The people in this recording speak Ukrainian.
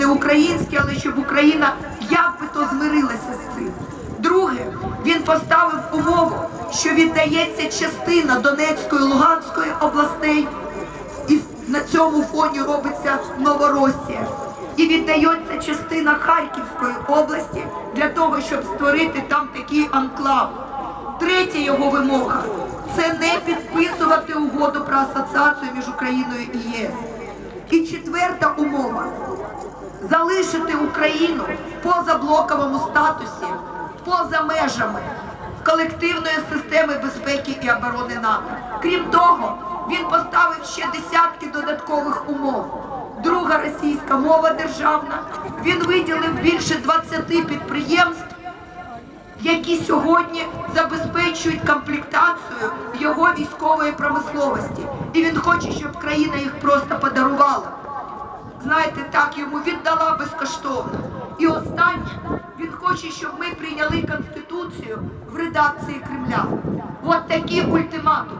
не українські, але щоб Україна як би то змирилася з цим. Друге, він поставив умову, що віддається частина Донецької Луганської областей, і на цьому фоні робиться Новоросія. І віддається частина Харківської області для того, щоб створити там такий анклав. Третя його вимога це не підписувати угоду про асоціацію між Україною і ЄС. І четверта умова залишити Україну в позаблоковому статусі, поза межами колективної системи безпеки і оборони НАТО. Крім того, він поставив ще десятки додаткових умов. Друга російська мова державна. Він виділив більше 20 підприємств, які сьогодні забезпечують комплектацію його військової промисловості. І він хоче, щоб країна їх просто подарувала. Знаєте, так йому віддала безкоштовно. І останнє, він хоче, щоб ми прийняли Конституцію в редакції Кремля. От такі ультиматум.